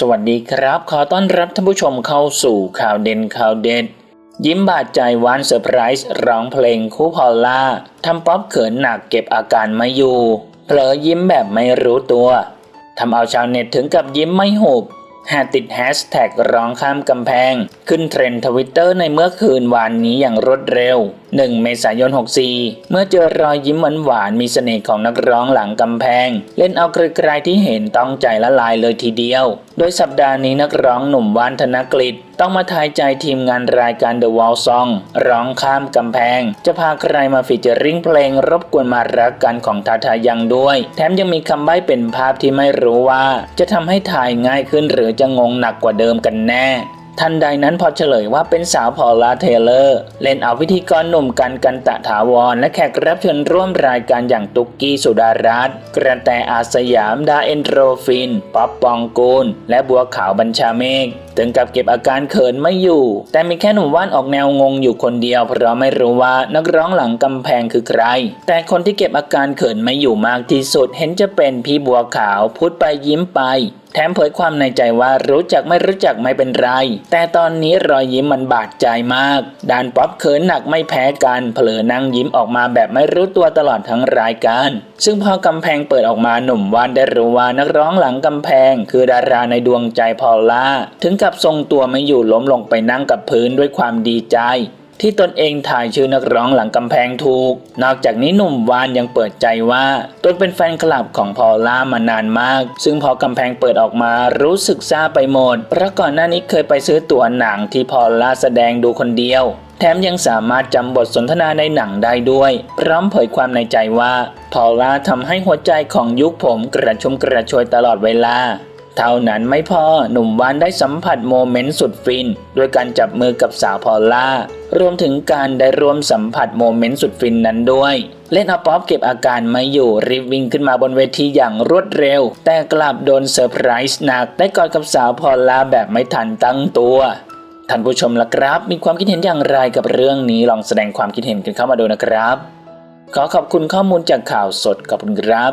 สวัสดีครับ ขอต้อนรับท่านผู้ชมเข้าสู่ข่าวเด่นข่าวเด็ด ยิ้มบาดใจวานเซอร์ไพรส์ร้องเพลงคู่พอลล่าทำป๊อปเขินหนักเก็บอาการไม่อยู่เผลอยิ้มแบบไม่รู้ตัวทำเอาชาวเน็ตถึงกับยิ้มไม่หุบหาติดแฮชแท็กร้องข้ามกำแพง ขึ้นเทรนด์ทวิตเตอร์ในเมื่อคืนวานนี้อย่างรวดเร็ว 1 เมษายน 64 เมื่อเจอรอยยิ้มหวานๆมีเสน่ห์ของนักร้องหลังกำแพง เล่นเอาไกลๆที่เห็นต้องใจละลายเลยทีเดียว โดยสัปดาห์นี้นักร้องหนุ่มวานธนกฤษต้องมาทายใจทีมงานรายการ The Wall Song ร้องข้ามกำแพง จะพาใครมาฟีเจอริ่งเพลงรบกวนมารักกันของทาทายังด้วย แถมยังมีคำใบ้เป็นภาพที่ไม่รู้ว่า จะทำให้ถ่ายง่ายขึ้นหรือจะงงหนักกว่าเดิมกันแน่ ทันใดนั้นพอเฉลยว่าเป็นสาวพอลาเทเลอร์ เล่นเอาพิธีกรหนุ่มกันกันตะถาวร และแขกรับเชิญร่วมรายการอย่างตุกกี้สุดารัตน์กระแตอาสยามดาเอนโทรฟิน ป๊อปปองกูล และบัวขาวบัญชาเมฆ ถึงกับเก็บอาการเขินไม่อยู่ แต่มีแค่หนุ่มว่านออกแนวงงอยู่คนเดียว เพราะไม่รู้ว่านักร้องหลังกำแพงคือใคร แต่คนที่เก็บอาการเขินไม่อยู่มากที่สุด เห็นจะเป็นพี่บัวขาวพูดไปยิ้มไปแถมเผยความในใจว่ารู้จักไม่รู้จักไม่เป็นไร แต่ตอนนี้รอยยิ้มมันบาดใจมากด้านป๊อปเขินหนักไม่แพ้กันเผลอนั่งยิ้มออกมาแบบไม่รู้ตัวตลอดทั้งรายการ ซึ่งพอกำแพงเปิดออกมาหนุ่มวานได้รู้ว่านักร้องหลังกำแพง คือดาราในดวงใจพอลล่า ถึงกับับทรงตัวไม่อยู่ล้มลงไปนั่งกับพื้นด้วยความดีใจ ที่ตนเองถ่ายชื่อนักร้องหลังกำแพงถูก นอกจากนี้หนุ่มวานยังเปิดใจว่าตนเป็นแฟนคลับของพอล่ามานานมาก ซึ่งพอกำแพงเปิดออกมารู้สึกซาไปหมด เพราะก่อนหน้านี้เคยไปซื้อตั๋วหนังที่พอล่าแสดงดูคนเดียวแถมยังสามารถจำบทสนทนาในหนังได้ด้วย พร้อมเผยความในใจว่า พอลล่าทำให้หัวใจของยุคผมกระชุ่มกระชวยตลอดเวลา เท่านั้นไม่พอหนุ่มวานได้สัมผัสโมเมนต์สุดฟินด้วยการจับมือกับสาวพอลล่ารวมถึงการได้ร่วมสัมผัสโมเมนต์สุดฟินนั้นด้วย เล่นเอาป๊อปเก็บอาการไม่อยู่รีบวิ่งขึ้นมาบนเวทีอย่างรวดเร็ว แต่กลับโดนเซอร์ไพรส์หนักได้กอดกับสาวพอลล่าแบบไม่ทันตั้งตัวท่านผู้ชมล่ะครับ มีความคิดเห็นอย่างไรกับเรื่องนี้ลองแสดงความคิดเห็นกันเข้ามาดูนะครับ ขอขอบคุณข้อมูลจากข่าวสดขอบคุณครับ